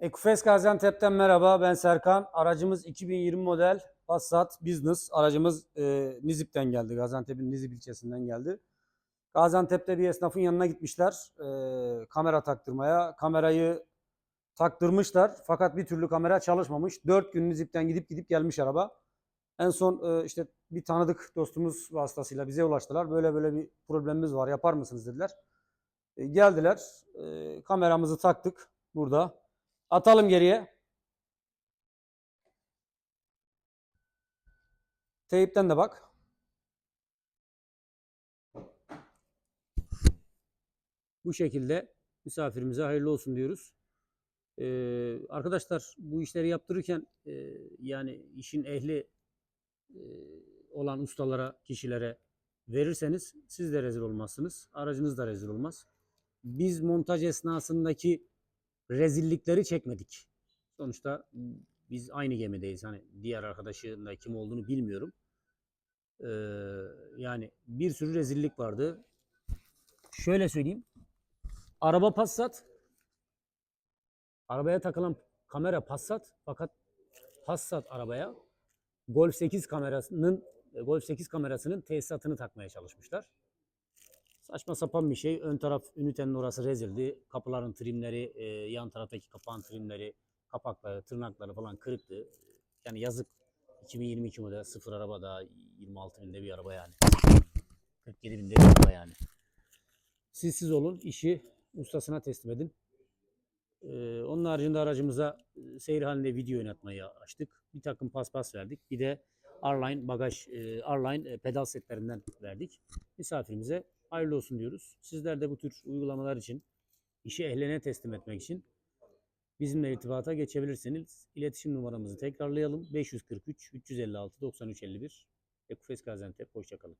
Ekufes Gaziantep'ten merhaba. Ben Serkan. Aracımız 2020 model Passat Business. Aracımız e, Nizip'ten geldi. Gaziantep'in Nizip ilçesinden geldi. Gaziantep'te bir esnafın yanına gitmişler. e, kamera taktırmaya. Kamerayı taktırmışlar. Fakat bir türlü kamera çalışmamış. 4 gün Nizip'ten gidip gidip gelmiş araba. En son e, işte bir tanıdık dostumuz vasıtasıyla bize ulaştılar. Böyle böyle bir problemimiz var. Yapar mısınız dediler. E, geldiler. E, kameramızı taktık burada. Atalım geriye. Teyipten de bak. Bu şekilde misafirimize hayırlı olsun diyoruz. Ee, arkadaşlar bu işleri yaptırırken e, yani işin ehli e, olan ustalara, kişilere verirseniz siz de rezil olmazsınız. Aracınız da rezil olmaz. Biz montaj esnasındaki rezillikleri çekmedik. Sonuçta biz aynı gemideyiz. Hani diğer arkadaşın da kim olduğunu bilmiyorum. Ee, yani bir sürü rezillik vardı. Şöyle söyleyeyim. Araba Passat. Arabaya takılan kamera Passat fakat Passat arabaya Golf 8 kamerasının Golf 8 kamerasının tesisatını takmaya çalışmışlar. Saçma sapan bir şey. Ön taraf ünitenin orası rezildi. Kapıların trimleri, e, yan taraftaki kapağın trimleri, kapakları, tırnakları falan kırıktı. Yani yazık. 2022 model sıfır araba da 26 binde bir araba yani. 47 binde bir araba yani. Siz siz olun, işi ustasına teslim edin. Ee, onun haricinde aracımıza e, seyir halinde video oynatmayı açtık. Bir takım paspas verdik. Bir de Arline bagaj, e, Arline e, pedal setlerinden verdik. Misafirimize hayırlı olsun diyoruz. Sizler de bu tür uygulamalar için, işi ehline teslim etmek için bizimle irtibata geçebilirsiniz. İletişim numaramızı tekrarlayalım. 543 356 93 51. Ekufes Gaziantep. Hoşçakalın.